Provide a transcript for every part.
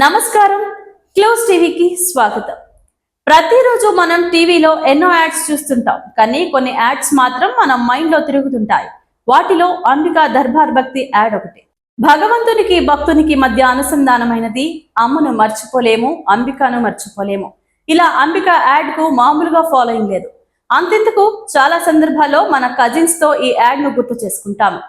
నమస్కారం. క్లోజ్ టీవీకి స్వాగతం. ప్రతిరోజు మనం టీవీలో ఎన్నో యాడ్స్ చూస్తుంటాం. కానీ కొన్ని యాడ్స్ మాత్రం మన మైండ్లో తిరుగుతుంటాయి. వాటిలో అంబికా దర్బార్ భక్తి యాడ్ ఒకటి. భగవంతునికి భక్తునికి మధ్య అనుసంధానమైనది అమ్మను మర్చిపోలేము అంబికాను మర్చిపోలేము. ఇలా అంబిక యాడ్కు మామూలుగా ఫాలోయింగ్ లేదు. అంతెందుకు చాలా సందర్భాల్లో మన కజిన్స్తో ఈ యాడ్ను గుర్తు చేసుకుంటాము.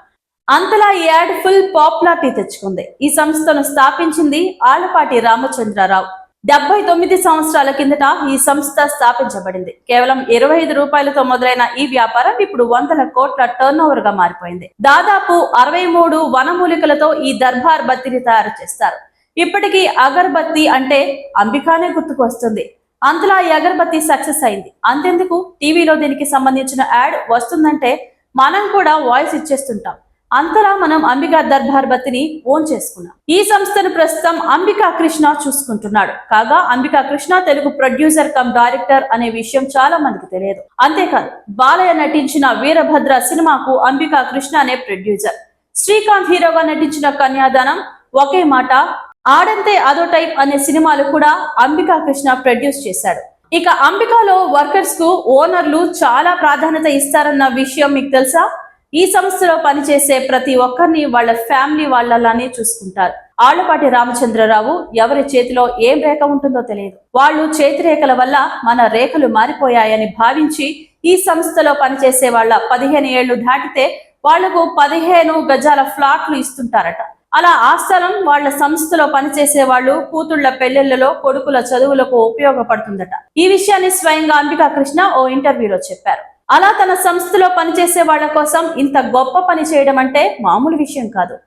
అంతలా ఈ యాడ్ ఫుల్ పాపులారిటీ తెచ్చుకుంది. ఈ సంస్థను స్థాపించింది ఆలపాటి రామచంద్రరావు. డెబ్బై తొమ్మిది సంవత్సరాల కిందట ఈ సంస్థ స్థాపించబడింది. కేవలం ఇరవై ఐదు రూపాయలతో మొదలైన ఈ వ్యాపారం ఇప్పుడు వందల కోట్ల టర్న్ ఓవర్గా మారిపోయింది. దాదాపు అరవై మూడు వనమూలికలతో ఈ దర్బార్ బత్తిని తయారు చేస్తారు. ఇప్పటికీ అగర్బత్తి అంటే అంబికానే గుర్తుకు వస్తుంది. అంతలా ఈ అగర్బత్తి సక్సెస్ అయింది. అంతెందుకు? టీవీలో దీనికి సంబంధించిన యాడ్ వస్తుందంటే మనం కూడా వాయిస్ ఇచ్చేస్తుంటాం. అంతలా మనం అంబికా దర్బార్ బత్తిని ఓన్ చేసుకున్నాం. ఈ సంస్థను ప్రస్తుతం అంబికా కృష్ణ చూసుకుంటున్నాడు. కాగా Ambika Krishna Telugu producer cum director అనే విషయం చాలా మందికి తెలియదు. అంతేకాదు బాలయ్య నటించిన వీరభద్ర సినిమాకు అంబికా కృష్ణ అనే ప్రొడ్యూసర్. శ్రీకాంత్ హీరోగా నటించిన కన్యాదానం ఒకే మాట ఆడంతే అదో టైప్ అనే సినిమాలు కూడా అంబికా కృష్ణ ప్రొడ్యూస్ చేశాడు. ఇక అంబికాలో వర్కర్స్కు ఓనర్లు చాలా ప్రాధాన్యత ఇస్తారన్న విషయం మీకు తెలుసా? ఈ సంస్థలో పనిచేసే ప్రతి ఒక్కరిని వాళ్ళ ఫ్యామిలీ వాళ్ళలానే చూసుకుంటారు. ఆళ్ళపాటి రామచంద్రరావు ఎవరి చేతిలో ఏం రేఖ ఉంటుందో తెలియదు. వాళ్ళు చేతిరేఖల వల్ల మన రేఖలు మారిపోయాయని భావించి ఈ సంస్థలో పనిచేసే వాళ్ళ పదిహేను ఏళ్ళు దాటితే వాళ్ళకు పదిహేను గజాల ఫ్లాట్లు ఇస్తుంటారట. అలా ఆ స్థలం వాళ్ళ సంస్థలో పనిచేసే వాళ్ళు కూతుళ్ళ పెళ్ళిళ్ళలో కొడుకుల చదువులకు ఉపయోగపడుతుందట. ఈ విషయాన్ని స్వయంగా అంబికా కృష్ణ ఓ ఇంటర్వ్యూలో చెప్పారు. అలా తన సంస్థలో పనిచేసే వాళ్ళ కోసం ఇంత గొప్ప పని చేయడం అంటే మామూలు విషయం కాదు.